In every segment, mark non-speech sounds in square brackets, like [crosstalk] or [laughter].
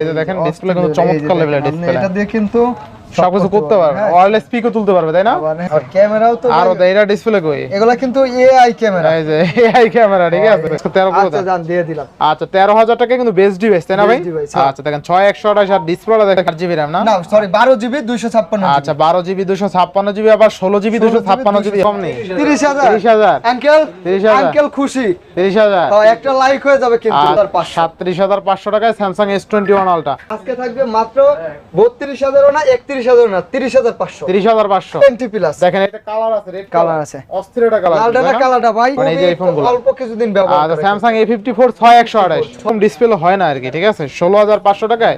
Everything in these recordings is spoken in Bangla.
এই যে দেখেন ডিসপ্লে কিন্তু চমৎকার লেভেলের ডিসপ্লে এটা দিয়ে কিন্তু সবকিছু করতে পারবে। হ্যাঁ। ওয়্যারলেস স্পিকও তুলতে পারবে তাই না? আর ক্যামেরাও তো আর এটা ডিসপ্লে কই? এগুলা কিন্তু এআই ক্যামেরা এই যে এআই ক্যামেরা ঠিক আছে? 13 প্রো আচ্ছা দিয়ে দিলাম। আচ্ছা 13000 টাকা কিন্তু বেস্ট ডিভাইস তাই না ভাই? হ্যাঁ। আচ্ছা দেখেন 6128 আর ডিসপ্লেটা দেখেন 8 জিবি RAM না? না সরি 12 জিবি 256 আচ্ছা 12 জিবি 256 জিবি আবার 16 জিবি 256 জিবি কম নেই। 30000 30000 আঙ্কেল 30,000 আঙ্কেল খুশি। 30000 তো একটা লাইক হয়ে যাবে কিন্তু তার পাঁচশো। সাতত্রিশ হাজার পাঁচশো টাকায় টোয়েন্টি ওয়ান আলটা আজকে থাকবে মাত্র 32000 না 31000 না 30500 তিরিশ হাজার পাঁচশো। 20 প্লাস দেখেন এটা কালার আছে রেড Colour আছে। অস্থির এটা কালার লালটা না কালারটা ভাই? মানে এই যে এই অল্প কিছুদিন ব্যবহার আচ্ছা স্যামসাং এ ফিফটি ফোর ছয় একশো ডিসপ্লে হয় না আর কি ঠিক আছে? ষোলো হাজার পাঁচশো টাকায়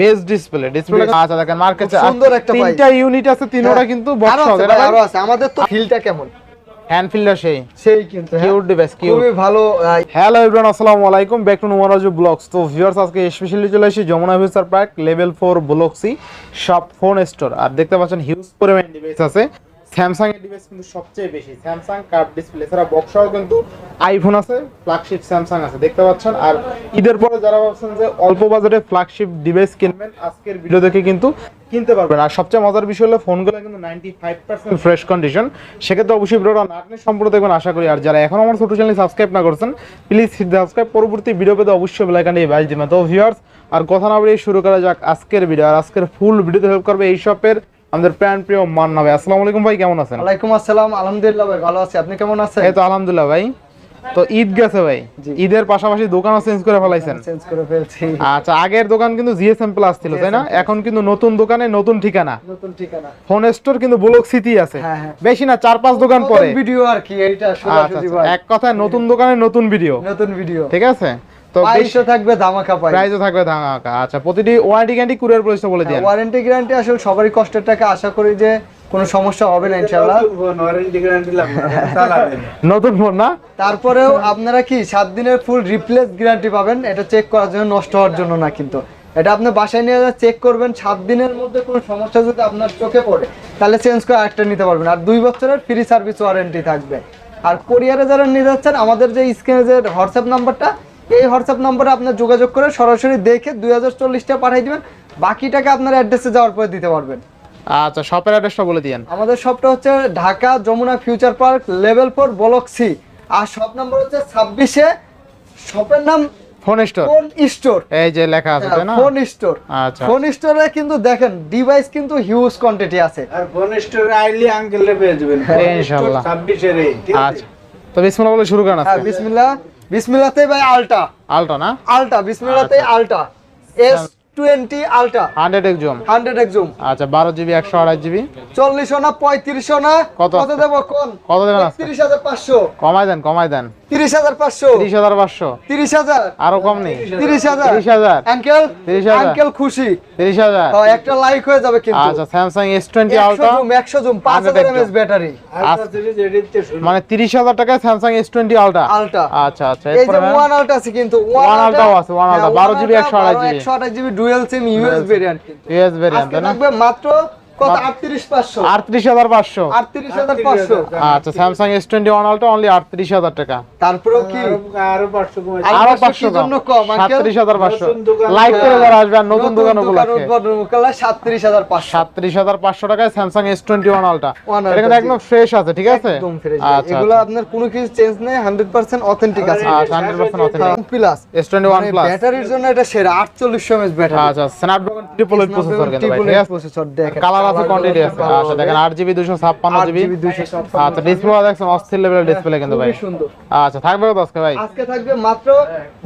বেস্ট ডিসপ্লে ডিসপ্লে আচ্ছা দেখেন মার্কেটে সুন্দর একটা। তিনটা ইউনিট আছে তিনোটা কিন্তু বক্স আছে আরও আছে। আমাদের তো ফিলটা কেমন? হ্যান্ড ফিল্ডার সেই। সেই কিন্তু হ্যাঁ। কিউট ডিভাইস কিউট খুবই ভালো হ্যালো এভরিওয়ান আসসালামু আলাইকুম। ব্যাক টু নুমারাজু ব্লগস তো ভিউয়ার্স আজকে স্পেশালি চলে এসেছি Jamuna ভিউসার park level four block C shop phone store আর দেখতে পাচ্ছেন হিউজ পরিমাণ ডিভাইস আছে। স্যামসাং এর ডিভাইস কিন্তু সবচেয়ে বেশি। স্যামসাং কার্ভ ডিসপ্লে এছাড়া বক্সও কিন্তু আইফোন আছে ফ্ল্যাগশিপ স্যামসাং আছে দেখতে পাচ্ছেন? আর ঈদের পরে যারা ভাবছেন যে অল্প বাজারে ফ্ল্যাগশিপ ডিভাইস কিনবেন আজকের ভিডিও দেখে কিন্তু কিনতে পারবেন। আর সবচেয়ে মজার বিষয় হলো ফোনগুলো কিন্তু ninety five percent fresh condition সেক্ষেত্রে অবশ্যই ভিডিওটা নাটনে সম্পূর্ণ দেখবেন আশা করি। আর যারা এখন আমার ছোট চ্যানেল সাবস্ক্রাইব না করছেন প্লিজ সাবস্ক্রাইব পরবর্তী ভিডিও পেতে অবশ্যই বেলাইকানটি বাজ দিবেন। তো ভিউয়ার্স আর কথা না বলে শুরু করা যাক আজকের ভিডিও আর আজকের ফুল ভিডিওতে হেল্প করবে এই শপের আমাদের প্রাণ প্রিয় মান্না ভাই আসসালামু আলাইকুম ভাই কেমন আছেন? ওয়ালাইকুম আসসালাম আলহামদুলিল্লাহ ভাই ভালো আছি। আপনি কেমন আছেন? এই তো আলহামদুলিল্লাহ ভাই। তো ঈদ গেছে ভাই। ঈদের পাশাপাশি দোকানও চেঞ্জ করে ফেলাইছেন। চেঞ্জ করে ফেলছি। আচ্ছা আগের দোকান কিন্তু জিএসএম প্লাস ছিল তাই না? এখন কিন্তু নতুন দোকানে নতুন ঠিকানা। নতুন ঠিকানা। ফোন স্টোর কিন্তু ব্লক সিটি আছে। হ্যাঁ, হ্যাঁ। বেশি না চার পাঁচ দোকান পরে। ভিডিও আর কি এইটা আচ্ছা, আচ্ছা, ভাই। এক কথায় নতুন দোকানে নতুন ভিডিও নতুন ভিডিও ঠিক আছে? তো প্রাইসও থাকবে ধামাকা পাই প্রাইসও থাকবে ধামাকা। আচ্ছা প্রতিটি ওয়ারেন্টি গ্যারান্টি কুরিয়ার বলে দিন ওয়ারেন্টি গ্যারান্টি আসলে সবারই কষ্টের টাকা আশা করি যে কোনো সমস্যা হবে না ইনশাআল্লাহ। নতুন ফোন না। তারপরেও আপনারা কি সাত দিনের ফুল রিপ্লেস গ্যারান্টি পাবেন? এটা চেক করার জন্য নষ্ট হওয়ার জন্য না কিন্তু। এটা আপনি বাসায় নিয়ে চেক করবেন সাত দিনের মধ্যে কোনো সমস্যা যদি আপনার চোখে পড়ে তাহলে চেঞ্জ করে আরেকটা নিতে পারবেন। আর দুই বছরের ফ্রি সার্ভিস ওয়ারেন্টি থাকবে। আর কোরিয়ারে যারা নিয়ে যাচ্ছেন আমাদের যে স্ক্রিনে যে হোয়াটসঅ্যাপ নাম্বারটা এই হোয়াটসঅ্যাপ নাম্বারে আপনার যোগাযোগ করে সরাসরি দেখে দুই হাজার চল্লিশটা পাঠিয়ে দিবেন। বাকি টাকা আপনার অ্যাড্রেসে যাওয়ার পরে দিতে পারবেন। আচ্ছা শপের অ্যাড্রেসটা বলে দিন আমাদের শপটা হচ্ছে Dhaka Jamuna future park level four block C আর শপ নাম্বার হচ্ছে ছাব্বিশে শপের নাম ফোন স্টোর ফোন স্টোর এই যে লেখা আছে তাই না? ফোন স্টোর আচ্ছা। ফোন স্টোরে কিন্তু দেখেন ডিভাইস কিন্তু হিউজ কোয়ান্টিটি আছে। আর ফোন স্টোরে আইলে আঙ্কেলে পেয়ে যাবেন। ইনশাআল্লাহ। ছাব্বিশের এই আচ্ছা। তো বিসমিল্লাহ বলে শুরু করেন হ্যাঁ আজকে বিসমিল্লাহ। বিসমিল্লাতে ভাই আলটা। আলটা না? Ultra বিসমিল্লাতে ultra. S twenty ultra. Hundred x zoom. Hundred x zoom আচ্ছা বারো জিবি একশো আড়াই জিবি। চল্লিশশো না পঁয়ত্রিশশো না? কত? কত দেবো কোন কত দেবেন? তিরিশ হাজার পাঁচশো। কমাই দেন কমাই দেন। তিরিশ হাজার পাঁচশো। তিরিশ হাজার পাঁচশো। তিরিশ হাজার। আরও কম নেই। তিরিশ হাজার। তিরিশ হাজার। আঙ্কেল 30,000 আঙ্কেল খুশি। তিরিশ হাজার। একটা লাইক হয়ে যাবে কিন্তু। আচ্ছা স্যামসাং এস টোয়েন্টি আলট্রা একশো জুম পাঁচ হাজার এমএস ব্যাটারি আলট্রা সিরিজ এডিটে শুনুন। মানে তিরিশ হাজার টাকায় Samsung S twenty ultra ultra আচ্ছা আচ্ছা এই যে ওয়ান আলট্রা আছে কিন্তু। One Ultra ও আছে, One Ultra, 12 GB, 128 GB একশো আঠাশ GB dual SIM US variant US থাকবে মাত্র কত? আচ্ছা Samsung S twenty one ultra only আটত্রিশ হাজার টাকা। তারপরেও কি? আরও আরও পাঁচশো আরও 500 জন্য কম, uncle? সাতত্রিশ হাজার পাঁচশো। নতুন দোকান লাইক করে যারা আসবে আর নতুন দোকান উপলক্ষে সাতত্রিশ হাজার পাঁচশো। সাতত্রিশ টাকায় Samsung S twenty one ultra One এটা কিন্তু একদম ফ্রেশ আছে ঠিক আছে? একদম ফ্রেশ আচ্ছা এগুলো আপনার কোনো কিছু চেঞ্জ নেই হান্ড্রেড পার্সেন্ট অথেন্টিক আছে। আচ্ছা অথেন্টিক প্লাস প্লাস ব্যাটারির জন্য এটা সেরা ব্যাটারি আচ্ছা স্ন্যাপড্রাগন ট্রিপল প্রসেসর কিন্তু ভাই ঠিক আছে? প্রসেসর দেখেন। কালার আছে কোয়ান্টিটি আছে। আচ্ছা দেখেন আট জিবি দুশো ছাপ্পান্ন জিবি আচ্ছা ডিসপ্লে দেখছেন অস্থির লেভেলের ডিসপ্লে কিন্তু ভাই। আচ্ছা থাকবে কত আজকে ভাই? আজকে থাকবে মাত্র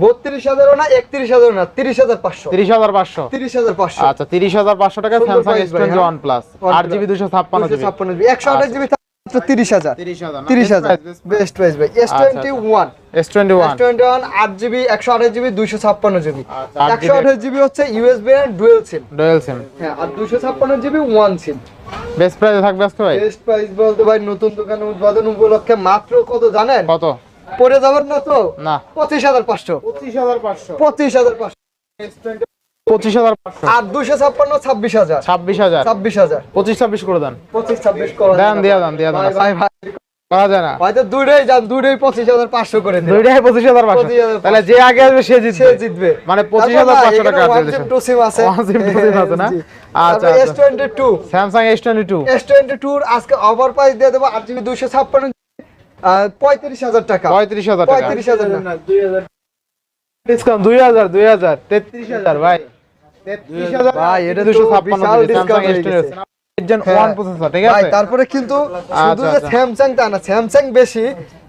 বত্রিশ হাজারও না একত্রিশ হাজার না তিরিশ হাজার পাঁচশো। তিরিশ হাজার পাঁচশো। তিরিশ হাজার পাঁচশো। আচ্ছা টাকা plus। বেস্ট প্রাইস ভাই। S twenty one S twenty S one twenty one আট জিবি একশো আঠাশ জিবি দুইশো ছাপ্পান্ন জিবি আচ্ছা, আট একশো আঠাশ জিবি হচ্ছে ইউএসবি এর ডুয়েল সিম ডুয়েল সিম হ্যাঁ আর দুইশো ছাপ্পান্ন জিবি ওয়ান সিম বেস্ট প্রাইসে থাকবে আজকে ভাই? বেস্ট প্রাইস বলতে ভাই নতুন দোকান উদ্বোধন উপলক্ষে মাত্র কত জানেন? কত? পরে যাবেন না তো? না। পঁচিশ হাজার পাঁচশো। পঁচিশ হাজার পাঁচশো। পঁচিশ হাজার পঁচিশ। হাজার আর দুশো ছাপ্পান্ন ছাব্বিশ হাজার। ছাব্বিশ হাজার। ছাব্বিশ হাজার। পঁচিশ ছাব্বিশ করে দেন। পঁচিশ ছাব্বিশ করা দেন। দিয়া দেন দিয়া দেন। ভাই ভাই ভাই। পাওয়া যায় না। হয়তো দুইটাই যান দুইটাই পঁচিশ হাজার পাঁচশো করে দিন দুইটাই পঁচিশ হাজার পাঁচশো। 25,500 তাহলে যে আগে আসবে সে জিতবে। জিতবে। মানে পঁচিশ হাজার পাঁচশো টাকা আছে। আছে না? আচ্ছা, আচ্ছা। S22 Samsung S twenty two S22 আজকে ওভার প্রাইস দিয়ে দেবো আট জিবি দুইশো ছাপ্পান্ন। পঁয়ত্রিশ হাজার টাকা। পঁয়ত্রিশ হাজার পঁয়ত্রিশ হাজার ডিসকাউন্ট দুই হাজার। দুই হাজার তেত্রিশ হাজার ভাই। তেত্রিশ হাজার ভাই, এটা দুশো ছাপ্পান্ন জেন হ্যাঁ। ওয়ান প্রসেসর ঠিক আছে? তারপরে কিন্তু শুধু আচ্ছা, যে আচ্ছা। স্যামসাং তা না স্যামসাং বেশি।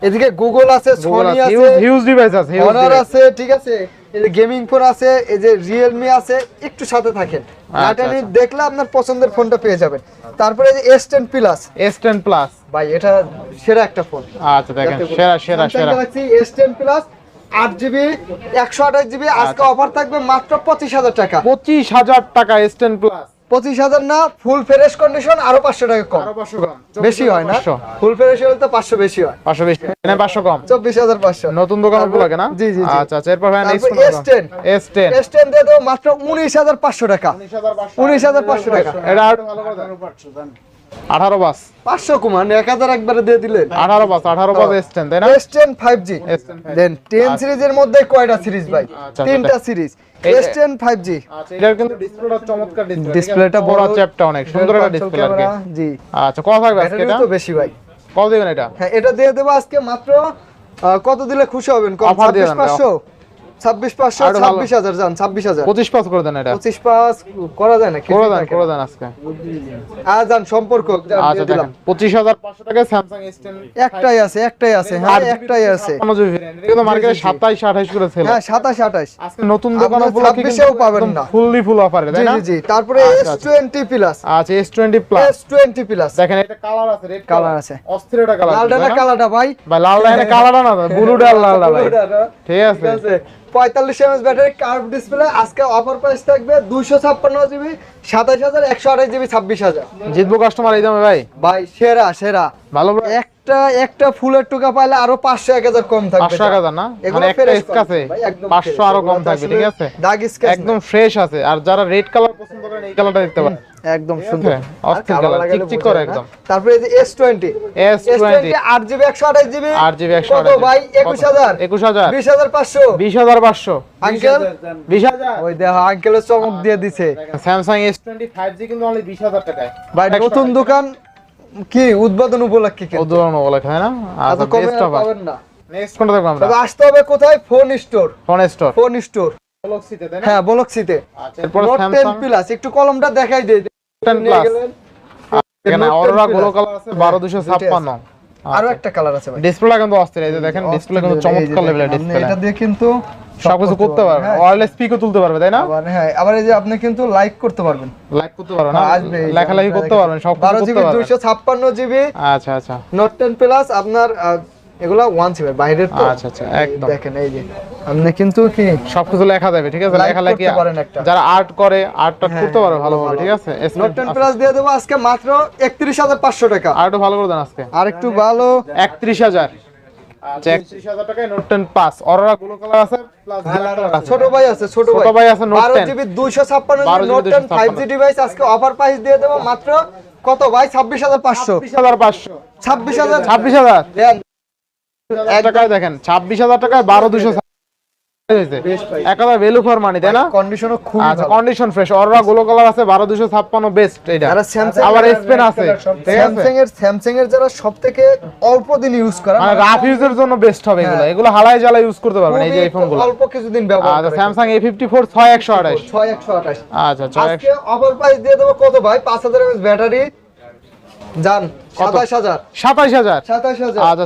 এদিকে গুগল আছে সোনি আছে হিউজ ডিভাইস আছে অনার আছে ঠিক আছে? এই যে গেমিং ফোন আছে এই যে রিয়েলমি আছে একটু সাথে থাকেন। নাটানি আচ্ছা। দেখলে আপনার পছন্দের ফোনটা পেয়ে যাবেন। তারপরে এই যে S ten plus S ten plus ভাই এটা সেরা একটা ফোন আচ্ছা দেখেন সেরা সেরা সেরা। গ্যালাক্সি এস টেন প্লাস আট জিবি একশো আঠাশ জিবি আচ্ছা। আজকে অফার থাকবে মাত্র পঁচিশ হাজার টাকা। পঁচিশ হাজার টাকা এস টেন প্লাস পঁচিশ হাজার না ফুল ফ্রেশ কন্ডিশন আরও পাঁচশো টাকা কম। বেশি হয় না? ফুল ফ্রেশ হলে তো পাঁচশো বেশি হয়। পাঁচশো বেশি এনে পাঁচশো কম। চব্বিশ হাজার পাঁচশো। নতুন দোকান লাগে না? জি, জি। আচ্ছা আচ্ছা এরপর ভাই S S10 S ten S ten দিয়ে মাত্র উনিশ হাজার পাঁচশো টাকা। উনিশ হাজার পাঁচশো। টাকা। এটা আরও আঠারো বাস। পাঁচশো কুমান এক হাজার একবারে দিয়ে দিলেন। আঠারো বাস আঠারো বাস এস টেন তাই না? S ten five G S10 then ten সিরিজের মধ্যে কয়টা সিরিজ ভাই? আচ্ছা, তিনটা সিরিজ। এস টেন ফাইভ জি আচ্ছা এটার কিন্তু ডিসপ্লেটা চমৎকার ডিসপ্লে ডিসপ্লেটা বড় চ্যাপটা অনেক সুন্দর একটা ডিসপ্লে আর কি জি। আচ্ছা কত থাকবে আজকে এটা? বেশি ভাই। কত দিবেন এটা? হ্যাঁ এটা দিয়ে দেবো আজকে মাত্র কত দিলে খুশি হবেন? Offer দিয়ে ছাব্বিশ পাঁচশো ছাব্বিশ পাঁচশো আরও ভালো। ছাব্বিশ হাজার যান ছাব্বিশ হাজার। পঁচিশ পাস করে দেন এটা। পঁচিশ পাঁচ করা যায় না করে দেন করে দেন আজকে। আর যান সম্পর্ক যান, আচ্ছা দিয়ে দিলাম। দেখেন পঁচিশ হাজার পাঁচশো টাকায় স্যামসাং একটাই আছে একটাই আছে হ্যাঁ একটাই আছে। কিন্তু মার্কেটে সাতাইশ আঠাইশ করে ছিল হ্যাঁ সাতাশ আঠাশ। আজকে নতুন দোকান আপনার উপলক্ষে 26 এও পাবেন না। ফুললি ফুল অফারে তাই না? জি জি। তারপরে আচ্ছা, এস আচ্ছা। টোয়েন্টি প্লাস আচ্ছা S twenty plus S twenty plus দেখেন এটা কালার আছে রেড Colour আছে। অস্থির এটা কালার লালটা না? ভাই। ভাই লালটা এনে না [laughs] ব্লুটা লালটা ভাই। Blue টা না? ঠিক আছে। পঁয়তাল্লিশ এমএস ব্যাটারি কার্ভ ডিসপ্লে আজকে অফার প্রাইস থাকবে দুইশো ছাপ্পান্ন জিবি সাতাশ হাজার একশো আঠাশ জিবি ছাব্বিশ হাজার। জিতবো কাস্টমার এই দামে ভাই। ভাই সেরা সেরা। ভালো একটা একটা ফুলের টুকা পাইলে আরও পাঁচশো এক হাজার কম থাকবে না? মানে একটা আরও কম থাকবে ঠিক আছে? দাগ একদম ফ্রেশ আছে। আর যারা রেড কালার পছন্দ করেন এই কালারটা দেখতে পারেন। একদম সুন্দর। অস্থির চিকচিক করে একদম। তারপরে এই যে কত ভাই? আঙ্কেল? ওই দেখো আঙ্কেলের চমক দিয়ে দিছে। কিন্তু অনলি টাকায়। ভাই নতুন দোকান। কি উদ্বোধন উপলক্ষে কি উদ্বোধন উপলক্ষে হয় না? আচ্ছা বেস্ট আর পাবেন না। নেক্সট কোনটা দেখব আমরা? তবে আসতে হবে কোথায়? Phone store. Phone store. Phone store. বলক্সিতে তাই না? হ্যাঁ বলক্সিতে আচ্ছা এরপর স্যামসাং প্লাস একটু কলমটা দেখাই দেই 10 প্লাস। এখানে Note 10 অরোরা। গ্লো কালার আছে বারো দুশো ছাপ্পান্ন। আরও একটা কালার আছে ভাই। ডিসপ্লেটা কিন্তু অস্থির এই যে দেখেন ডিসপ্লে কিন্তু চমৎকার লেভেলের ডিসপ্লে এটা দিয়ে কিন্তু সবকিছু করতে পারবে। ওয়্যারলেস স্পিকও তুলতে পারবে তাই না? হ্যাঁ আবার এই যে আপনি কিন্তু লাইক করতে পারবেন। লাইক করতে পারবেন না? আসবে লেখালেখি করতে পারবেন সব করতে পারবেন। দুইশো ছাপ্পান্ন জিবি আচ্ছা আচ্ছা। নোট 10 প্লাস আপনার এগুলা ওয়ান সিমের বাইরের তো। আচ্ছা, আচ্ছা, একদম। দেখেন এই যে আপনি কিন্তু কি? সবকিছু লেখা যাবে ঠিক আছে? একটা। যারা আর্ট করে আর্ট টার্ট হ্যাঁ, করতে হ্যাঁ, ভালো। ঠিক আছে? নোট প্লাস দিয়ে দেবো আজকে মাত্র একত্রিশ হাজার পাঁচশো টাকা। আর একটু ভালো করে দেন আজকে। আর একটু ভালো। একত্রিশ হাজার। আচ্ছা একত্রিশ হাজার টাকায় note ten plus aurora glow colour আছে প্লাস ছোট ভাই আছে ছোট ছোট ভাই আছে Note বারো জিবি দুইশো ছাপ্পান্ন note ten five 256 G device আজকে অফার প্রাইস দিয়ে দেবো মাত্র কত ভাই? ছাব্বিশ হাজার পাঁচশো। ছাব্বিশ হাজার পাঁচশো। ছাব্বিশ হাজার। ছাব্বিশ হাজার। দেন। এক টাকায় দেখেন ছাব্বিশ হাজার টাকায় বারো দুশো ভ্যালু ফর মানি তাই না? কন্ডিশনও খুব আচ্ছা condition fresh aurora glow colour আছে বারো দুশো ছাপ্পান্ন বেস্ট এটা যারা স্যামসাং আবার স্পেন আছে। আছে স্যামসাং এর স্যামসাং এর যারা সব থেকে অল্প দিন ইউজ করা মানে রাফ ইউজের জন্য বেস্ট হবে এগুলো। এগুলো হালাই জ্বালাই ইউজ করতে পারবেন এই যে এই ফোনগুলো অল্প কিছুদিন ব্যবহার আচ্ছা স্যামসাং এ ফিফটি ফোর ছয় একশো আঠাশ। ছয় একশো আঠাশ। আচ্ছা ছয় আজকে অফার প্রাইস দিয়ে দেবো কত ভাই? পাঁচ হাজার এমএস ব্যাটারি আচ্ছা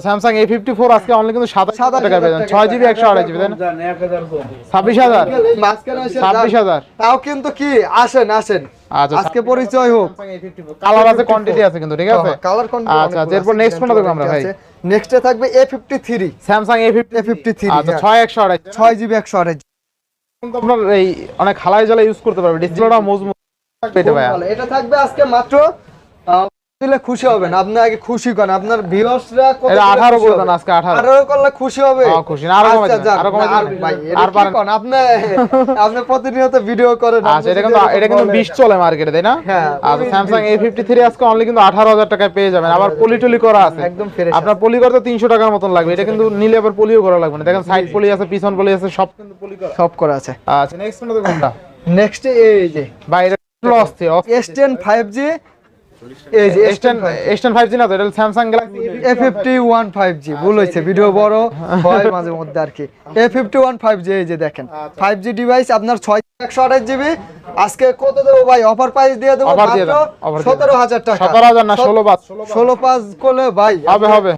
আজকে অনলি কিন্তু 27,000 টাকা পেয়ে যান টাকা ছয় জিবি একশো আঠাশ জিবি তাই না? দেন, এক হাজার কম। ছাব্বিশ হাজার? মাঝখানে এসে ছাব্বিশ যান। হাজার? তাও কিন্তু কি? আসেন আসেন। আচ্ছা আজকে পরিচয় হোক। কালার আছে কোয়ান্টিটি আছে কিন্তু ঠিক আছে? কালার আচ্ছা আচ্ছা এরপর নেক্সট কোনটা দেখব আমরা ভাই। নেক্সটে থাকবে A fifty three Samsung A fifty A fifty three আচ্ছা ছয় একশো আঠাশ ছয় জিবি একশো আঠাশ কিন্তু আপনার এই অনেক হালাই জ্বালা ইউজ করতে পারবে। ডিসপ্লেটা মজবুত। এটা থাকবে আজকে মাত্র দিলে খুশি হবেন। আপনি আগে খুশি করেন। আপনার ভিউয়ার্সরা কত 18 খুশি করে হবে? দেন আজকে 18 18 করলে খুশি হবে? হ্যাঁ, খুশি না, আরও কমাই দেন, যান, আরও কমাই আর দেন। ভাই আর আর পারেন। পারেন আপনি আপনি প্রতিনিয়ত ভিডিও করেন আচ্ছা এটা কিন্তু এটা কিন্তু 20 চলে মার্কেটে তাই না? হ্যাঁ, খুবই স্যামসাং 20 A53 আজকে অনলি কিন্তু 18000 টাকায় পেয়ে যাবেন। আবার পলি টলি করা আছে। একদম আপনার পলি করতে 300 টাকার মতন লাগবে। এটা কিন্তু নিলে আবার পলিও করা লাগবে না। দেখেন সাইড পলি আছে পিছন পলি আছে সব কিন্তু পলি করা। সব করা আছে। আচ্ছা নেক্সট কোনটা? নেক্সট এই যে ভাই এটা অস্থির S10 5G এই যে S10 S10 5G না তো? এটা স্যামসাং গ্যালাক্সি A51 5G ভুল হয়েছে ভিডিও বড় হয় মাঝে মধ্যে আর কি। A51 5G এই যে দেখেন। 5G ডিভাইস আপনার 6128 জিবি আজকে কত দেবো ভাই? অফার প্রাইস দিয়ে দেবো মাত্র দেন, offer দিয়ে দেন। 17000 টাকা। 17000 না 16 বাদ 16 পাস করলে ভাই হবে হবে।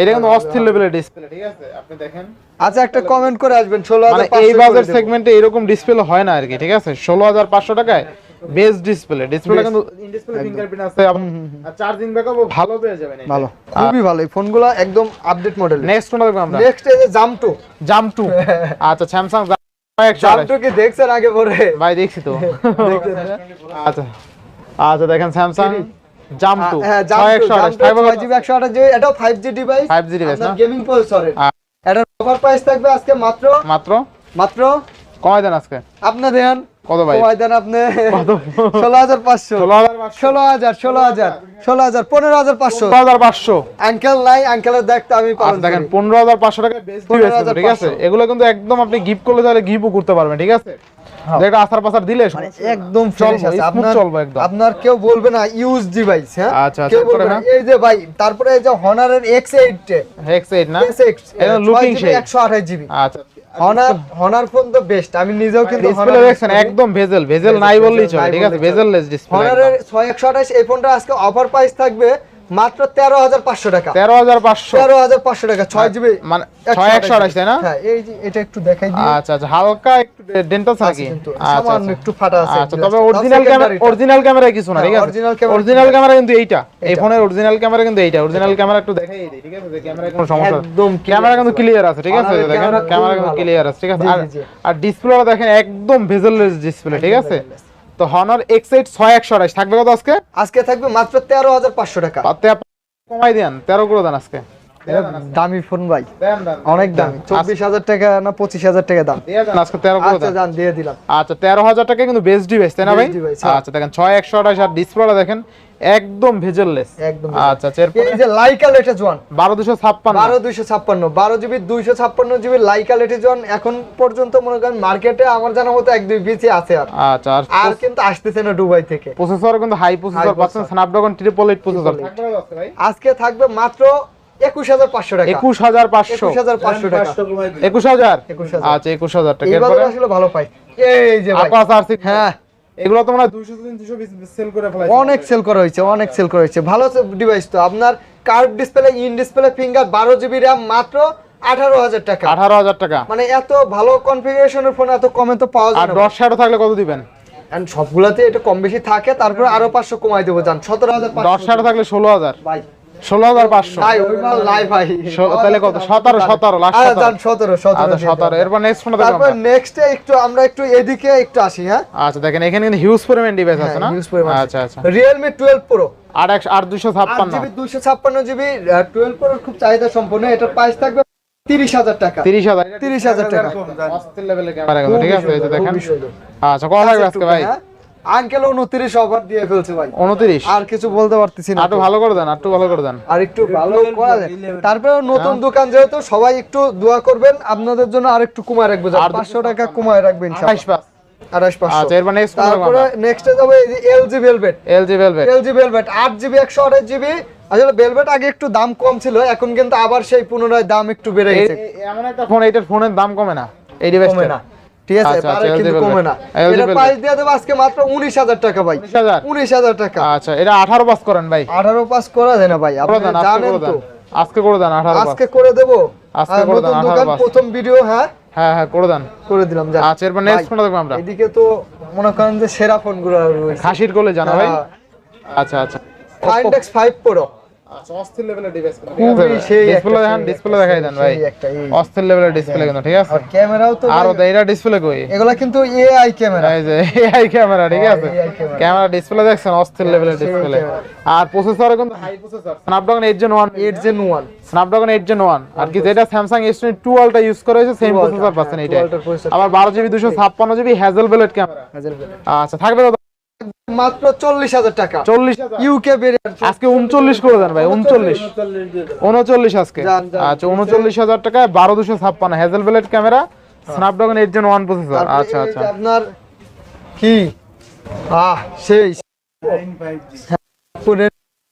এটা কিন্তু অস্থির লেভেলের ডিসপ্লে ঠিক আছে আপনি দেখেন। আচ্ছা একটা কমেন্ট করে আসবেন মানে 16500 এই বাজার সেগমেন্টে এরকম ডিসপ্লে হয় না আর কি ঠিক আছে? 16500 টাকায় বেস ডিসপ্লে ডিসপ্লে কিন্তু ইন ডিসপ্লে ফিঙ্গারপ্রিন্ট আছে। এবং চার্জিং ব্যাকআপও ভালো। পেয়ে যাবেন। ভালো। খুবই ভালো। এই ফোনগুলো একদম আপডেট মডেল নেক্সট কোনটা দেখব আমরা নেক্সট এই যে জাম টু জাম 2 আচ্ছা স্যামসাং জাম টু কি দেখছেন আগে পরে? ভাই দেখছি তো। [laughs] আচ্ছা। আচ্ছা দেখেন স্যামসাং জাম 2 হ্যাঁ jam two jam two 5 GB 128 GB এটাও 5G ডিভাইস 5G device না? গেমিং প্রসেসরের এটার অফার প্রাইস থাকবে আজকে মাত্র? মাত্র? মাত্র? কমাই দেন আজকে। আপনি দেন। কত ভাই? কমাই দেন আপনি। ষোলো হাজার পাঁচশো। ষোলো হাজার ষোলো হাজার ষোলো হাজার পনেরো হাজার পাঁচশো। 16500 আঙ্কেল নাই আঙ্কেলের দেখতে আমি আচ্ছা দেখেন পনেরো হাজার পাঁচশো টাকা ঠিক আছে? এগুলো কিন্তু একদম আপনি গিফট করলে তাহলে গিফটও করতে পারবেন ঠিক আছে? যেটা আসার পাসার দিলে মানে একদম আপনার চলবো একদম। আপনার কেউ বলবে না ইউজ ডিভাইস হ্যাঁ? আচ্ছা, কেউ বলবে না। হ্যাঁ? এই যে ভাই তারপরে এই যে হনারের এক্স এইট হেক্স এইট না? এক্স এইট লুকিং আঠাশ জিবি আচ্ছা হনার হনার ফোন তো বেস্ট আমি নিজেও কিন্তু ডিসপ্লে দেখছেন একদম ভেজেল ভেজেল নাই বললেই চলে ঠিক আছে চলে। ডিসপ্লে হনারের ছয় একশো আঠাশ এই ফোনটা আজকে অফার প্রাইস থাকবে মাত্র তেরো হাজার পাঁচশো টাকা। তেরো হাজার পাঁচশো। তেরো হাজার পাঁচশো টাকা ছয় জিবি মানে ছয় একশো আঠাশ তাই না? হ্যাঁ এই যে এটা একটু দেখাই দিই আচ্ছা আচ্ছা হালকা একটু ডেন্টাল আচ্ছা সামান্য আচ্ছা। একটু ফাটা আছে আচ্ছা তবে অরিজিনাল ক্যামেরা অরিজিনাল ক্যামেরা কিছু না হ্যাঁ, ঠিক আছে? original camera অরিজিনাল ক্যামেরা কিন্তু এইটা। এই ফোনের অরিজিনাল ক্যামেরা কিন্তু এইটা। অরিজিনাল ক্যামেরা একটু দেখাই দিই ঠিক আছে? ক্যামেরা কোনো সমস্যা একদম ক্যামেরা কিন্তু ক্লিয়ার আছে ঠিক আছে? দেখেন ক্যামেরা কিন্তু ক্লিয়ার আছে ঠিক আছে। আর ডিসপ্লেটা দেখেন একদম ভেজেললেস ডিসপ্লে ঠিক আছে? তো হনার এক্স8 6128 থাকবে কত আজকে? আজকে থাকবে মাত্র তেরো হাজার পাঁচশো টাকা। কমাই দেন 13 করে দেন আজকে। দামি ফোন ভাই। অনেক দামি। চব্বিশ হাজার টাকা না পঁচিশ হাজার টাকা দাম। দিয়ে আজকে 13 করে আচ্ছা দিয়ে দিলাম। আচ্ছা তেরো হাজার টাকা কিন্তু বেস্ট ডিভাইস তাই না ভাই? হ্যাঁ। আচ্ছা দেখেন ছয় একশো আঠাশ আর ডিসপ্লেটা দেখেন একদম ভেজেললেস। একদম আচ্ছা আচ্ছা এই যে লাইকা জিবি দুইশো ছাপ্পান্ন জিবি লাইকা এখন পর্যন্ত মনে করেন মার্কেটে আমার জানা মতো এক দুই বিচি আছে আর। আচ্ছা আর আর কিন্তু আসতেছে না দুবাই থেকে। প্রসেসর কিন্তু হাই প্রসেসর পাচ্ছেন স্ন্যাপড্রাগন ট্রিপল এইট প্রসেসর আজকে থাকবে মাত্র একুশ হাজার পাঁচশো টাকা। একুশ হাজার পাঁচশো। একুশ হাজার পাঁচশো টাকা। একুশ হাজার? আচ্ছা একুশ হাজার টাকা। এইবার আসলে ভালো পাই। এই যে ভাই। আপাস আর সিক্স হ্যাঁ। এগুলো তো মনে দুইশো সেল করে ফেলাই অনেক সেল করা হয়েছে অনেক সেল করা হয়েছে। ভালো ডিভাইস তো। আপনার curve display in display finger বারো জিবি র্যাম মাত্র আঠারো হাজার টাকা। আঠারো হাজার টাকা। মানে এত ভালো কনফিগারেশনের ফোন এত কমে তো পাওয়া যায় না। দশ শ্যাডো থাকলে কত দিবেন? সবগুলাতে এটা কম বেশি থাকে তারপরে আরও পাঁচশো কমাই দেবো যান সতেরো হাজার দশ শ্যাডো থাকলে ষোলো হাজার। ভাই ষোলো হাজার পাঁচশো। তাহলে কত? সতেরো, সতেরো, সতেরো। সতেরো সতেরো আচ্ছা সতেরো। এরপর নেক্সট তারপর। নেক্সটে একটু আমরা একটু এদিকে একটু আসি হ্যাঁ? আচ্ছা দেখেন এখানে কিন্তু হিউজ পরিমাণ ডিভাইস আছে না? huge পরিমাণ আচ্ছা আচ্ছা। রিয়েলমি টুয়েলভ প্রো আর একশো আর দুশো ছাপ্পান্ন। জিবি দুইশো ছাপ্পান্ন জিবি টুয়েলভ প্রো খুব চাহিদা সম্পন্ন। এটার প্রাইস থাকবে তিরিশ হাজার টাকা। তিরিশ হাজার। তিরিশ হাজার টাকা। অস্থির লেভেলের ক্যামেরা কিন্তু ঠিক আছে দেখেন। আচ্ছা কত লাগবে আজকে ভাই? আঙ্কেল উনত্রিশ অফার দিয়ে ফেলছে ভাই। উনত্রিশ? আর কিছু বলতে পারতেছি না একটু ভালো করে দেন একটু ভালো করে দেন। আর একটু ভালো করা যায়। তারপরে নতুন দোকান যেহেতু সবাই একটু দোয়া করবেন আপনাদের জন্য আর একটু কমায় রাখব। আর পাঁচশো টাকা কমায় রাখবেন আচ্ছা আগে একটু দাম কম ছিল এখন কিন্তু আবার সেই পুনরায় দাম একটু বেড়ে গেছে। এমন একটা ফোন এইটার ফোনের দাম কমে না। এই কমে ডিভাইসটা না। ঠিক আছে আচ্ছা, পারে আচ্ছা, কিন্তু কমে না। এটা। প্রাইস দিয়ে দেবো আজকে মাত্র উনিশ হাজার টাকা ভাই। উনিশ হাজার? উনিশ হাজার টাকা। আচ্ছা এটা আঠারো পাস করেন ভাই। আঠারো পাস করা যায় না ভাই আপনি জানেন তো। আজকে করে দেন আঠারো পাস। আজকে করে দেবো। আজকে করে দেন, 18 পাস। প্রথম ভিডিও হ্যাঁ? হ্যাঁ হ্যাঁ করে দেন। করে দিলাম যা আচ্ছা এরপর নেক্সট ফোনটা দেখব আমরা। এদিকে তো মনে করেন যে সেরা ফোনগুলো রয়েছে। খাসির কোলে জানা ভাই? হ্যাঁ। আচ্ছা আচ্ছা। ফাইন্ড এক্স ফাইভ প্রো আচ্ছা অস্থির লেভেলের ডিভাইস সেই ডিসপ্লে দেখান ডিসপ্লে দেখাই দেন ভাই। অস্থির লেভেলের ডিসপ্লে কিন্তু ঠিক আছে? আর ক্যামেরাও তো আর ভাই, এটা ডিসপ্লে কই এগুলা কিন্তু এআই ক্যামেরা এই যে এআই ক্যামেরা ঠিক আছে? ক্যামেরা ডিসপ্লে দেখছেন অস্থির লেভেলের ডিসপ্লে আর প্রসেসর কিন্তু high processor Snapdragon 8 Gen 1 eight Gen one Snapdragon 8 Gen 1 আর কি যেটা স্যামসাং S22 আলটা ইউজ করা হয়েছে সেম 2 Ultra, প্রসেসর পাচ্ছেন এটা 2 Ultra processor। আবার 12 GB 256 GB Hasselblad camera আচ্ছা থাকবে তো মাত্র চল্লিশ হাজার টাকা। চল্লিশ ইউকে ভেরিয়েন্ট আজকে 39 করে দেন ভাই 39 উনচল্লিশ। আজকে। আচ্ছা উনচল্লিশ হাজার টাকায় বারো দুশো ছাপ্পান্ন Hasselblad camera Snapdragon eight Gen one processor আচ্ছা আচ্ছা। আপনার কি? আহ সেই।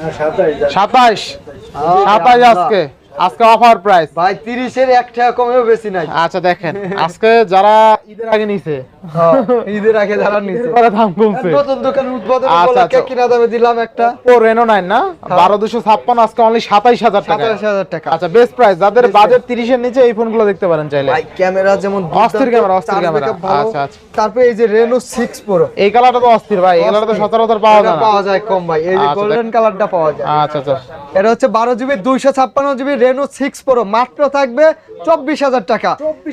সাতাইশ সাতাইশ আজকে? আজকে অফার প্রাইস ভাই তিরিশের এক টাকা কমেও বেশি নাই। আচ্ছা দেখেন আজকে যারা ঈদের আগে নিছে হ্যাঁ, ঈদের আগে যারা নিচ্ছে পরে দাম কমছে। নতুন দোকান উদ্বোধন আচ্ছা, উপলক্ষে আচ্ছা। কিনা দামে দিলাম একটা। ও রেনো নাইন না? বারো দুশো ছাপ্পান্ন আজকে অনলি সাতাইশ হাজার টাকা। সাতাশ হাজার টাকা। আচ্ছা বেস্ট প্রাইস যাদের বাজেট তিরিশের নিচে এই ফোনগুলো দেখতে পারেন চাইলে। ভাই ক্যামেরা যেমন অস্থির ক্যামেরা, অস্থির ক্যামেরা। আচ্ছা, আচ্ছা। তারপরে এই যে রেনো সিক্স প্রো এই কালারটা তো অস্থির ভাই এই কালারটা তো সচরাচর পাওয়া যায় না। পাওয়া যায় কম ভাই এই যে আচ্ছা, গোল্ডেন কালারটা পাওয়া যায়। আচ্ছা আচ্ছা। এটা হচ্ছে বারো জিবি দুইশো ছাপ্পান্ন জিবি রেনো সিক্স প্রো মাত্র থাকবে চব্বিশ হাজার টাকা।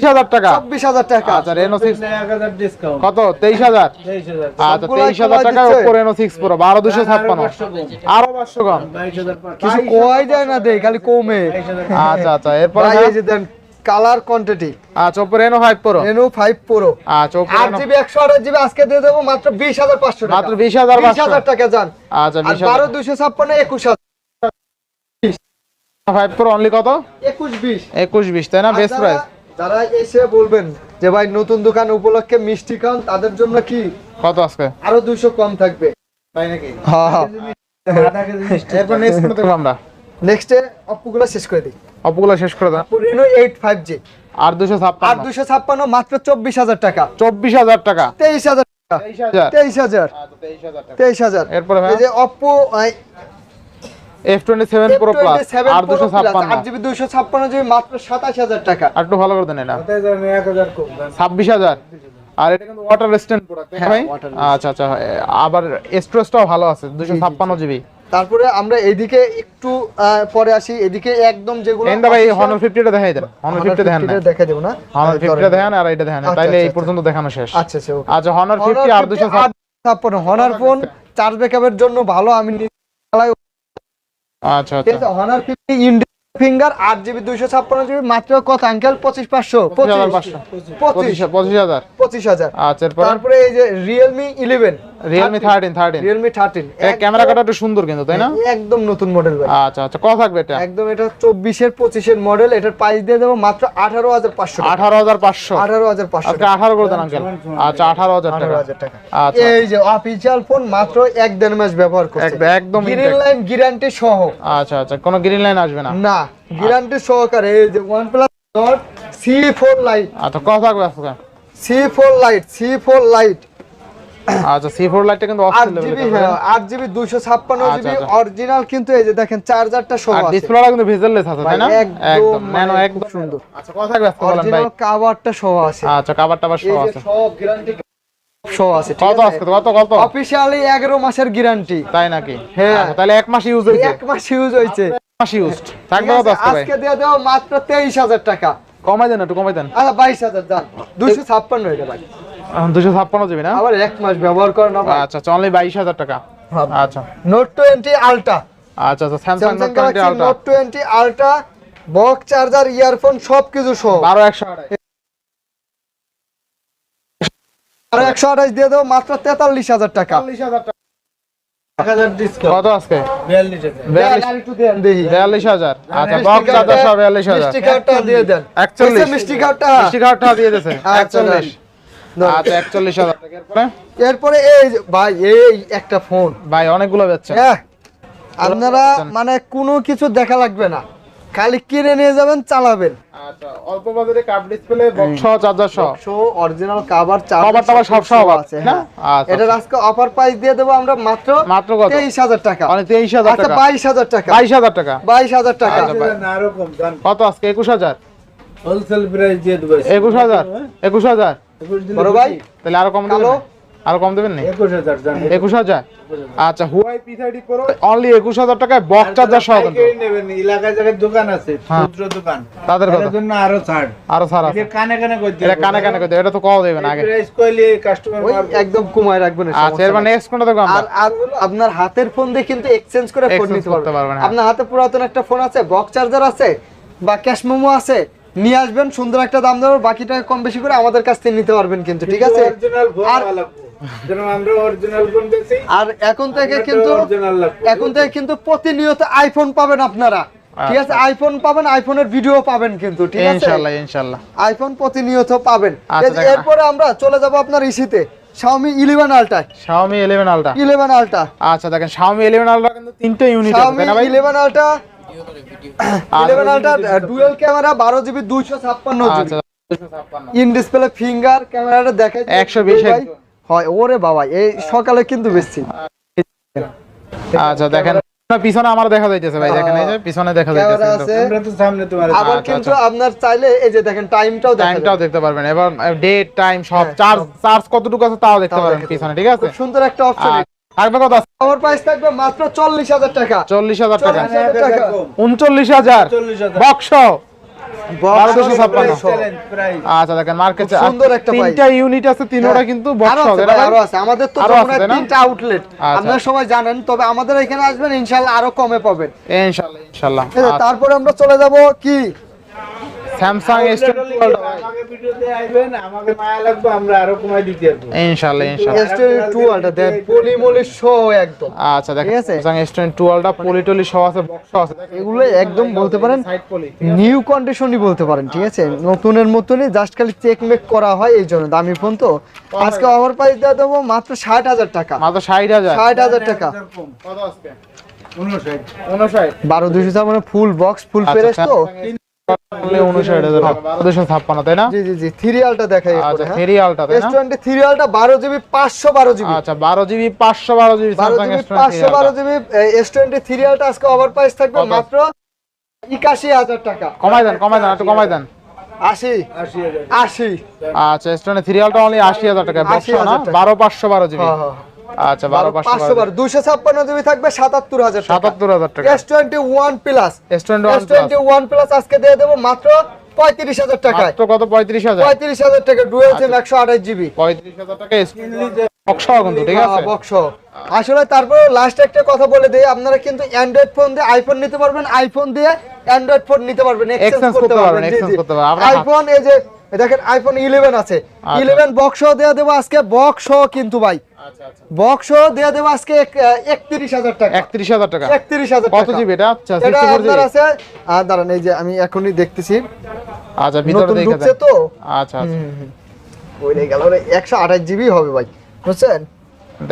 হাজার টাকা। যায় না খালি কমে। আচ্ছা আচ্ছা এরপর colour quantity pro pro GB আজকে দিয়ে মাত্র টাকা। আচ্ছা 12256 21000 ফাইভ প্রো অনলি কত? একুশ বিশ। একুশ বিশ তাই না? বেস্ট প্রাইস যারা এসে বলবেন যে ভাই নতুন দোকান উপলক্ষে মিষ্টি খান তাদের জন্য কি? কত আজকে? আরও দুশো কম থাকবে। তাই নাকি? হ্যাঁ এরপর নেক্সট কোনটা আমরা? নেক্সটে অপগুলো শেষ করে দিই। অপগুলো শেষ করে দাও। রেনো এইট ফাইভ জি আর দুশো ছাপ্পান্ন। আর দুশো ছাপ্পান্ন মাত্র চব্বিশ হাজার টাকা। চব্বিশ হাজার টাকা। তেইশ হাজার তেইশ হাজার। তেইশ হাজার। আচ্ছা, তেইশ হাজার এরপরে এই যে অপো F27 Pro Plus মাত্র 27000 টাকা। আর একটু ভালো করে দেন 26000 আর এটা কিন্তু ওয়াটার হ্যাঁ, প্রোডাক্ট আচ্ছা আচ্ছা হ্যাঁ, আবার স্টোরেজটাও ভালো আছে তারপরে আমরা এদিকে একটু পরে আসি এদিকে একদম যেগুলো এন্ড ভাই Honor 50 টা দেখাই দেন। Honor 50 না দেব না? Honor 50 টা আর এটা আচ্ছা, আচ্ছা, এই পর্যন্ত আচ্ছা। দেখানো শেষ। আচ্ছা আচ্ছা আচ্ছা Honor 50 আর 256 Honor ফোন চার্জ ব্যাকআপের জন্য ভালো আমি চালাই। আচ্ছা আচ্ছা। হনার ফিফটি ইন্ডিয়া ফিঙ্গার আট জিবি দুইশো ছাপ্পান্ন জিবি মাত্র কত আঙ্কেল পঁচিশ পঁচিশ? পঁচিশ হাজার পঁচিশ। হাজার আচ্ছা তারপরে এই যে Realme eleven Realme thirteen thirteen Realme thirteen camera কাটা একটু সুন্দর কিন্তু তাই না? একদম নতুন মডেল ভাই। আচ্ছা আচ্ছা কত থাকবে এটা? একদম এটা চব্বিশের পঁচিশের মডেল এটার প্রাইস দিয়ে দেবো মাত্র আঠারো হাজার পাঁচশো আঠারো হাজার পাঁচশো। আঠারো হাজার পাঁচশো আজকে আঠারো করে দেন আঙ্কেল। আচ্ছা আঠারো হাজার আঠারো টাকা হাজার টাকা। আচ্ছা এই যে অফিসিয়াল ফোন মাত্র এক দেড় মাস ব্যবহার করছে। একদম- একদম গ্রিন লাইন গ্যারান্টি সহ। আচ্ছা আচ্ছা কোনো গ্রিন লাইন আসবে না? না গ্যারান্টি সহকারে এই যে নট সি ফোর লাইট আচ্ছা কত থাকবে আজকে? C four lite C four lite আচ্ছা সি ফোর লাইটটা কিন্তু আট অস্থির level জিবি হ্যাঁ একটা। আট জিবি দুইশো ছাপ্পান্ন আচ্ছা, জিবি আচ্ছা। অরিজিনাল কিন্তু এই যে দেখেন চার্জারটা সহ আর আছে। ডিসপ্লেটা কিন্তু ভেজেললেস আছে তাই না? একদম ন্যানো মানে একদম। সুন্দর। আচ্ছা আজকে বলেন ভাই। অরিজিনাল কাভারটা সহ আছে। আচ্ছা কাবার টাবার এই সহ আছে। সব গ্যারান্টি সহ আছে কত আছে? কত কত? অফিসিয়ালি এগারো মাসের গ্যারান্টি তাই নাকি? হ্যাঁ। আচ্ছা, তাহলে এক মাস ইউজ হয়েছে। এক মাস ইউজ হয়েছে। মাস ইউজড থাকবে কত আজকে আজকে দিয়ে মাত্র তেইশ হাজার টাকা। কমাই দেন একটু কমাই দেন। আচ্ছা বাইশ হাজার দাম দুশো ছাপ্পান্ন ভাই। দুশো ছাপ্পান্ন জিবি না? আবার এক মাস ব্যবহার করেন আচ্ছা আচ্ছা অনলি বাইশ হাজার টাকা। আচ্ছা। নোট টোয়েন্টি আলট্রা আচ্ছা আচ্ছা Samsung note twenty ultra note twenty ultra box charger earphone সবকিছু সহ। বারো একশো আড়াই। আর একশো আঠাশ দিয়ে দেবো মাত্র তেতাল্লিশ হাজার টাকা। কত আজকে? বিয়াল্লিশ হাজার। আচ্ছা বক্স চার্জার সহ বিয়াল্লিশ হাজার। মিষ্টি কার্ডটা দিয়ে দেন। একচল্লিশ। মিষ্টি কার্ডটা মিষ্টি কার্ডটা দিয়ে দিয়েছে। আচ্ছা, একচল্লিশ। আচ্ছা একচল্লিশ হাজার টাকা। এরপরে? এই ভাই এই একটা ফোন ভাই অনেকগুলো বেচছে হ্যাঁ আপনারা মানে কোনো কিছু দেখা লাগবে না। খালি কিনে নিয়ে যাবেন চালাবেন। আচ্ছা অল্প বাজারে কাপ ডিসপ্লে বক্স চার্জার সহ? শো অরিজিনাল কাভার চার্জ টাভার সব সহ আছে, হ্যাঁ। আচ্ছা, এটার আজকে অফার প্রাইস দিয়ে দেবো আমরা মাত্র কত? টাকা। মানে তেইশ হাজার আচ্ছা টাকা। বাইশ হাজার টাকা। টাকা। বাইশ হাজার টাকা। আচ্ছা, কত আজকে? একুশ হাজার? হোলসেল প্রাইস দিয়ে দেবো। একুশ হাজার। একুশ হাজার। একুশ দিলে বড় ভাই তাহলে আরও কম দেবেন আরও কম দেবেন না? একুশ হাজার জান। একুশ হাজার? আচ্ছা Huawei P thirty pro only একুশ হাজার টাকায় বক্স চার্জার সহ কিন্তু নেবেন এলাকায় জায়গায় দোকান আছে হ্যাঁ। ক্ষুদ্র দোকান তাদের কথা। জন্য আরও ছাড়। আরও ছাড় আছে। এটা কানে কানে করতে এটা কানে কানে করতে এটা তো কল দেবেন আগে। প্রাইস কইলে কাস্টমার ওই একদম কমায় রাখবেন আচ্ছা এরপর নেক্সট কোনটা দেখব আমরা? আর আর আপনার হাতের ফোন দিয়ে কিন্তু এক্সচেঞ্জ করে ফোন নিতে পারবেন, পারবেন হ্যাঁ। আপনার হাতে পুরাতন একটা ফোন আছে বক্স চার্জার আছে বা ক্যাশ মোমো আছে নিয়ে আসবেন সুন্দর একটা দাম দেবো বাকিটা কম বেশি করে আমাদের কাছ থেকে নিতে পারবেন কিন্তু ঠিক আছে? আর- ভালো যেন আমরা অরিজিনাল ফোন বেশি আর এখন থেকে কিন্তু এখন থেকে কিন্তু প্রতিনিয়ত আইফোন পাবেন আপনারা। ঠিক আছে? আইফোন পাবেন আইফোনের ভিডিও পাবেন কিন্তু ঠিক আছে? ইনশাআল্লাহ ইনশাআল্লাহ আইফোন প্রতিনিয়ত পাবেন। আচ্ছা, এরপরে আমরা চলে যাব আপনার ইসিতে Xiaomi 11 Ultra Xiaomi 11 Ultra 11 Ultra আচ্ছা দেখেন Xiaomi 11 Ultra কিন্তু তিনটে ইউনিট আছে Xiaomi তাই না ভাই? 11 Ultra 11 dual camera 12 GB 256 GB আচ্ছা ইন ডিসপ্লে ফিঙ্গার ক্যামেরাটা দেখাই 120 ভাই। হয় ওরে বাবা এই সকালে কিন্তু বেশি। আচ্ছা দেখেন পিছনে আমার দেখা যাইতেছে ভাই দেখেন এই যে পিছনে দেখা যাইতেছে আমরা তো সামনে তোমার আবার আচ্ছা, কিন্তু আপনার চাইলে এই যে দেখেন টাইমটাও টাইমটাও দেখতে পারবেন এবং ডেট টাইম সব হ্যাঁ, চার্জ চার্জ কতটুকু আছে তাও দেখতে পারবেন পিছনে ঠিক আছে? সুন্দর একটা অপশন থাকবে কত? আমার প্রাইস থাকবে মাত্র চল্লিশ হাজার টাকা। চল্লিশ হাজার টাকা। 40,000 টাকা। উনচল্লিশ হাজার। বক্স আচ্ছা দেখেন মার্কেট তিনটা ইউনিট আছে তিনোটা কিন্তু আরও আছে আমাদের তো? তিনটা আউটলেট আচ্ছা। আপনারা সবাই জানেন তবে আমাদের এখানে আসবেন ইনশাআল্লাহ আরও কমে পাবেন। ইনশাআল্লাহ ইনশাআল্লাহ ঠিক আছে, তারপরে আমরা চলে যাব কি? স্যামসাং এস আমাকে ভিডিওতে আইবেন আমাকে মায়া লাগবে আমরা আরও কমাই দিতে পারব। ইনশাআল্লাহ ইনশাআল্লাহ। S22 আলটা দেন পলিমলি শো একদম আচ্ছা দেখেন ঠিক আছে? স্যামসাং এস টোয়েন্টি টুয়েলভটা পলিটলি সহ আছে বক্স আছে এগুলো একদম বলতে পারেন নিউ কন্ডিশনই বলতে পারেন ঠিক আছে? নতুনের মতনই জাস্ট খালি চেক মেক করা হয় এই জন্য দামি ফোন তো। আজকে ওভার প্রাইস দিয়ে দেবো মাত্র ষাট হাজার টাকা। মাত্র ষাট হাজার। ষাট হাজার টাকা। বারো দুশো মানে ফুল বক্স ফুল আচ্ছা, ফেরেস তো। তাই না? জি জি জি দেখাই আচ্ছা তাই না? বারো জিবি পাঁচশো বারো জিবি। আচ্ছা বারো জিবি পাঁচশো বারো জিবি আজকে ওভার প্রাইস থাকবে মাত্র একাশি হাজার টাকা। কমাই দেন কমাই দেন একটু কমাই আচ্ছা অনলি টাকা বক্স 80,000 টাকা। বারো পাঁচশো বারো জিবি। হ্যাঁ, হ্যাঁ। আচ্ছা বারো পাঁচশো পাঁচশো বারো দুশো ছাপ্পান্ন জিবি থাকবে সাতাত্তর হাজার টাকা। সাতাত্তর হাজার টাকা। S twenty one plus S twenty S twenty one plus আজকে দিয়ে দেবো মাত্র পঁয়ত্রিশ হাজার টাকায়। মাত্র কত? পঁয়ত্রিশ হাজার? পঁয়ত্রিশ হাজার টাকা ডুয়েল সিম একশো আঠাশ জিবি। পঁয়ত্রিশ হাজার টাকা বক্স কিন্তু ঠিক আছে? বক্স আসলে তারপরে লাস্ট একটা কথা বলে দিই আপনারা কিন্তু অ্যান্ড্রয়েড ফোন দিয়ে আইফোন নিতে পারবেন আইফোন দিয়ে অ্যান্ড্রয়েড ফোন নিতে পারবেন এক্সচেঞ্জ করতে পারবেন, exchange করতে পারবেন। আইফোন এই যে দেখেন আইফোন 11 আছে। 11 বক্স দেয়া দেবো আজকে বক্স কিন্তু ভাই। আচ্ছা আচ্ছা। বক্স দেয়া দেবো আজকে একত্রিশ হাজার টাকা। একত্রিশ হাজার টাকা। একত্রিশ হাজার কত জিবি এটা? আচ্ছা এটা আপনার আছে আর দাঁড়ান এই যে আমি এখনই দেখতেছি। আচ্ছা ভিতরে দেখে তো? আচ্ছা আচ্ছা। ওই গেল একশো আঠাশ জিবি হবে ভাই বুঝছেন?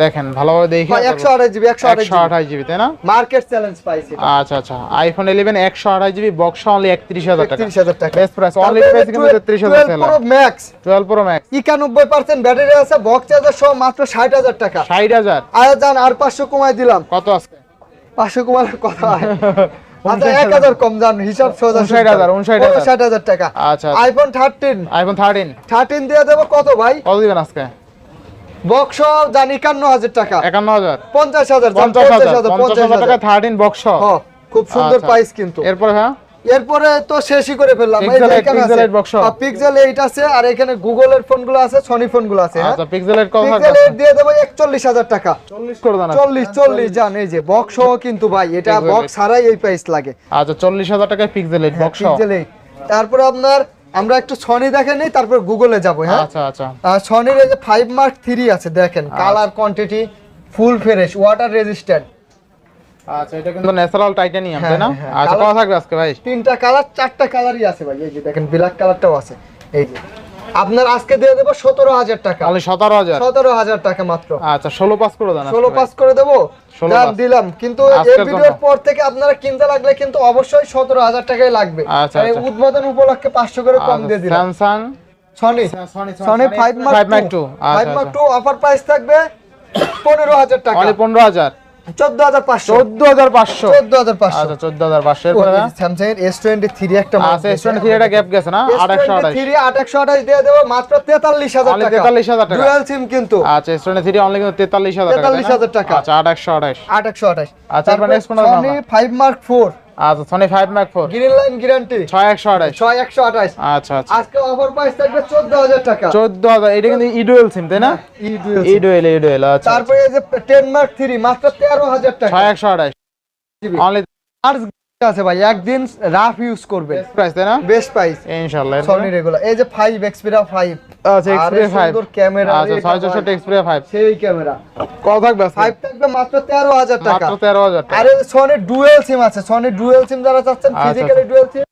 দেখেন ভালোভাবে দেখে। একশো আঠাশ জিবি একশো আঠাশ একশো আঠাশ জিবি। তাই না? মার্কেট চ্যালেঞ্জ পাইছি। আচ্ছা আচ্ছা। আইফোন ইলেভেন একশো আঠাশ জিবি বক্স অনলি একত্রিশ হাজার টাকা। একত্রিশ হাজার টাকা। বেস্ট প্রাইস অনলি প্রাইস কিন্তু তেত্রিশ হাজার sell pro max twelve pro max একানব্বই পার্সেন্ট ব্যাটারি আছে বক্স চার্জার সহ মাত্র ষাট হাজার টাকা। ষাট হাজার। আর যান আর পাঁচশো কমাই দিলাম। কত আছে? পাঁচশো কমানোর কথা [laughs] হয়। কম যান হিসাব সোজা 59,000, 59,000 ষাট হাজার টাকা। আচ্ছা, আচ্ছা। IPhone thirteen iPhone thirteen thirteen দিয়ে দেবো কত ভাই? কত দিবেন আজকে? বক্স যান একান্ন হাজার টাকা। একান্ন হাজার। পঞ্চাশ হাজার পঞ্চাশ হাজার হাজার পঞ্চাশ পঞ্চাশ হাজার। টাকা থার্টিন বক্স হ্যাঁ, খুব সুন্দর আচ্ছা। প্রাইস কিন্তু। এরপরে হ্যাঁ? এরপরে তো শেষই করে ফেললাম। Pixel 8, Pixel 8 box সহ। পিক্সেল এইট আছে আর এখানে গুগলের ফোনগুলো আছে সনি ফোনগুলো আছে হ্যাঁ? আচ্ছা পিক্সেলের কত পিক্সেল এইট দিয়ে দেবো একচল্লিশ হাজার টাকা। চল্লিশ করে দেন চল্লিশ চল্লিশ জান এই যে বক্স সহ কিন্তু ভাই এটা বক্স ছাড়াই এই প্রাইস লাগে। আচ্ছা চল্লিশ হাজার টাকায় pixel eight box pixel eight তারপরে আপনার আমরা একটু সনি দেখে নেই তারপর গুগলে যাব হ্যাঁ? আচ্ছা আচ্ছা। সনির এই যে ফাইভ মার্ক থ্রি আছে দেখেন colour quantity full fresh water resistant আচ্ছা এটা কিন্তু ন্যাচারাল টাইটানিয়াম তাই না? হ্যাঁ, হ্যাঁ, আচ্ছা কথা থাকবে আজকে ভাই? তিনটা কালার চারটা কালারই আছে ভাই এই যে দেখেন ব্ল্যাক কালারটাও আছে। এই যে আপনার আজকে দিয়ে দেবো সতেরো হাজার টাকা। তাহলে সতেরো হাজার। সতেরো হাজার টাকা মাত্র। আচ্ছা ষোলো পাস করে দেন ষোলো পাস করে দেবো? 16 দিলাম। কিন্তু এই ভিডিওর পর থেকে আপনারা কিনতে লাগলে কিন্তু অবশ্যই সতেরো হাজার টাকাই লাগবে। আচ্ছা, আচ্ছা। উদ্বোধন উপলক্ষে পাঁচশো করে কম দিয়ে দিলাম। Samsung? Sony. Sony five mark two five mark two offer price থাকবে পনেরো হাজার টাকা। পনেরো হাজার। চোদ্দ হাজার পাঁচশো। চোদ্দ হাজার পাঁচশো। চোদ্দ হাজার পাঁচশো। আচ্ছা চোদ্দ হাজার পাঁচশো। স্যামসাং এর এস টোয়েন্টি থ্রি একটা আচ্ছা স্টুডেন্ট থ্রি একটা গ্যাপ গেছে না? আট আঠাশ থ্রি একশো আঠাশ। দিয়ে দেবো মাত্র তেতাল্লিশ হাজার টাকা। টাকা 43,000 টাকা। ডুয়াল সিম কিন্তু। আচ্ছা থ্রি অনলি কিন্তু তেতাল্লিশ হাজার টাকা 43,000 টাকা। আচ্ছা আট একশো আঠাশ। আট একশো আঠাশ আচ্ছা? ফাইভ মার্ক ফোর আচ্ছা Sony five mark four green line guarantee ছয় একশো আঠাশ। ছয় একশো আঠাশ। আচ্ছা আচ্ছা। আজকে অফার প্রাইস থাকবে চোদ্দ হাজার টাকা। চোদ্দ হাজার এটা কিন্তু ইডুয়েল সিম তাই না? ইডুয়েল। ইডুয়েল ইডুয়েল আচ্ছা তারপরে এই যে টেন মার্ক থ্রি মাত্র তেরো হাজার টাকা। ছয় একশো আঠাশ। অনলি আর আছে ভাই একদিন রাফ ইউজ করবে প্রাইস তাই না? বেস্ট প্রাইস ইনশাল্লাহ সনি রেগুলার এই যে ফাইভ এক্সপিরা ফাইভ আচ্ছা এক্সপ্রিয়া ফাইভ ক্যামেরা আচ্ছা ছয় চৌষট্টি এক্সপ্রিয়া ফাইভ সেই ক্যামেরা কত থাকবে ফাইভ থাকবে মাত্র তেরো হাজার টাকা। মাত্র তেরো হাজার টাকা। আরে সনি ডুয়েল সিম আছে। সনি ডুয়েল সিম যারা চাচ্ছেন physically dual SIM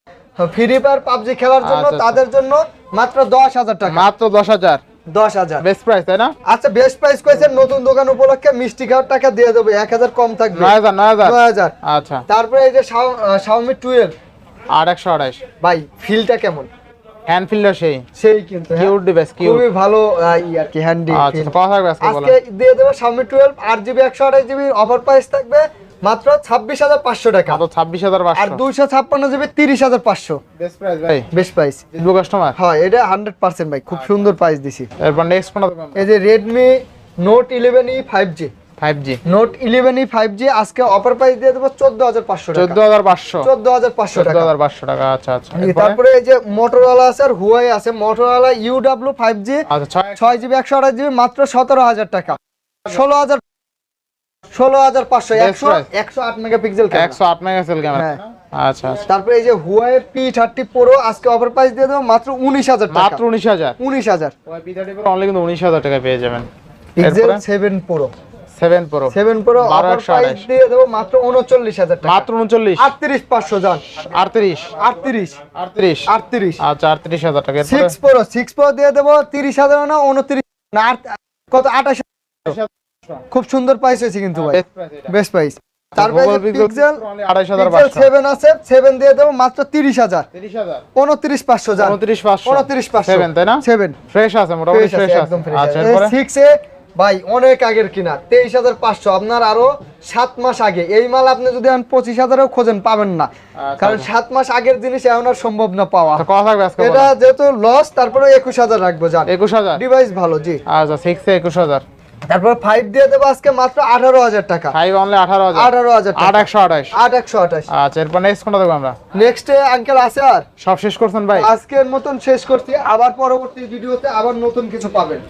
free fire PUBG খেলার জন্য আচ্ছা, আচ্ছা। তাদের জন্য মাত্র দশ হাজার টাকা। মাত্র দশ হাজার। দশ হাজার। বেস্ট প্রাইস তাই না? আচ্ছা বেস্ট প্রাইস কইছেন নতুন দোকান উপলক্ষে মিষ্টি খাওয়ার টাকা দিয়ে দেবো। এক হাজার কম থাকবে। নয় হাজার নয় হাজার? নয় হাজার। আচ্ছা। তারপরে এই যে শাওমি টুয়েলভ আট একশো আঠাশ ভাই ফিলটা কেমন? হ্যান্ড ফিল্ডার সেই। সেই কিন্তু হ্যাঁ। কিউট ডিভাইস কিউট খুবই ভালো ই আর কি হ্যান্ডি আচ্ছা আজকে দিয়ে দেবো শাওমি টুয়েলভ আট জিবি একশো আঠাশ জিবি অফার প্রাইস থাকবে। মাত্র ছাব্বিশ হাজার পাঁচশো টাকা। ছাব্বিশ হাজার আর দুইশো ছাপ্পান্ন জিবি তিরিশ হাজার পাঁচশো। বেস্ট প্রাইস ভাই। বেস্ট প্রাইস কাস্টমার হ্যাঁ এটা হান্ড্রেড পার্সেন্ট ভাই। খুব সুন্দর প্রাইস দিছি। এরপর নেক্সট এই যে Redmi note eleven E five G five G note eleven E five G আজকে অফার প্রাইস দিয়ে দেবো চোদ্দ হাজার পাঁচশো চোদ্দ টাকা হাজার পাঁচশো। চোদ্দ হাজার পাঁচশো চোদ্দ টাকা হাজার পাঁচশো টাকা আচ্ছা আচ্ছা। তারপরে এই যে মোটরওয়ালা আছে আর হুয়াই আছে। মোটরওয়ালা ইউডাব্লিউ ফাইভ জি আচ্ছা ছয় ছয় জিবি একশো আঠাশ জিবি মাত্র সতেরো হাজার টাকা। ষোলো হাজার ষোলো হাজার পাঁচশো একশো একশো আট মেগাপিক্সেল একশো আট মেগাপিক্সেল ক্যামেরা। হ্যাঁ। আচ্ছা আচ্ছা। তারপরে এই যে হুয়াই পি থার্টি প্রো আজকে অফার প্রাইস দিয়ে দেবো মাত্র উনিশ হাজার মাত্র উনিশ হাজার। উনিশ হাজার। অনলি কিন্তু উনিশ হাজার টাকা পেয়ে যাবেন। Pixel seven pro seven pro seven pro বারো অফার প্রাইস দিয়ে দেবো মাত্র উনচল্লিশ হাজার টাকা। মাত্র উনচল্লিশ। আটত্রিশ পাঁচশো যান আটত্রিশ। আটত্রিশ। আটত্রিশ। আটত্রিশ। আচ্ছা আটত্রিশ হাজার টাকা। এরপরে? সিক্স প্রো সিক্স প্রো দিয়ে দেবো তিরিশ হাজার না উনত্রিশ না আট- কত? আঠাশ খুব সুন্দর প্রাইস হয়েছে কিন্তু ভাই। বেস্ট প্রাইস তারপরে পিক্সেল আছে দিয়ে দেবো মাত্র তাই না? ফ্রেশ আছে মোটামুটি ফ্রেশ আছে আচ্ছা এরপরে? সিক্স এ ভাই অনেক আগের কিনা তেইশ হাজার পাঁচশো। আপনার আরও সাত মাস আগে। এই মাল আপনি যদি পঁচিশ হাজারেও খোঁজেন পাবেন না। কারণ সাত মাস আগের জিনিস এখন আর সম্ভব না পাওয়া। আচ্ছা এটা যেহেতু লস তারপরে একুশ হাজার রাখব যান। একুশ হাজার? ডিভাইস ভালো জি। আচ্ছা সিক্স একুশ হাজার। তারপর ফাইভ দিয়ে দেবো আজকে মাত্র আঠারো হাজার টাকা। ফাইভ অনলি আঠারো হাজার। আঠারো হাজার আট একশো আঠাশ। আট একশো আঠাশ। আচ্ছা এরপর নেক্সট কোনটা দেবো আমরা? নেক্সট আঙ্কেল আছে আর। সব শেষ করছেন ভাই? আজকের মতন শেষ করছি আবার পরবর্তী ভিডিওতে আবার নতুন কিছু পাবেন।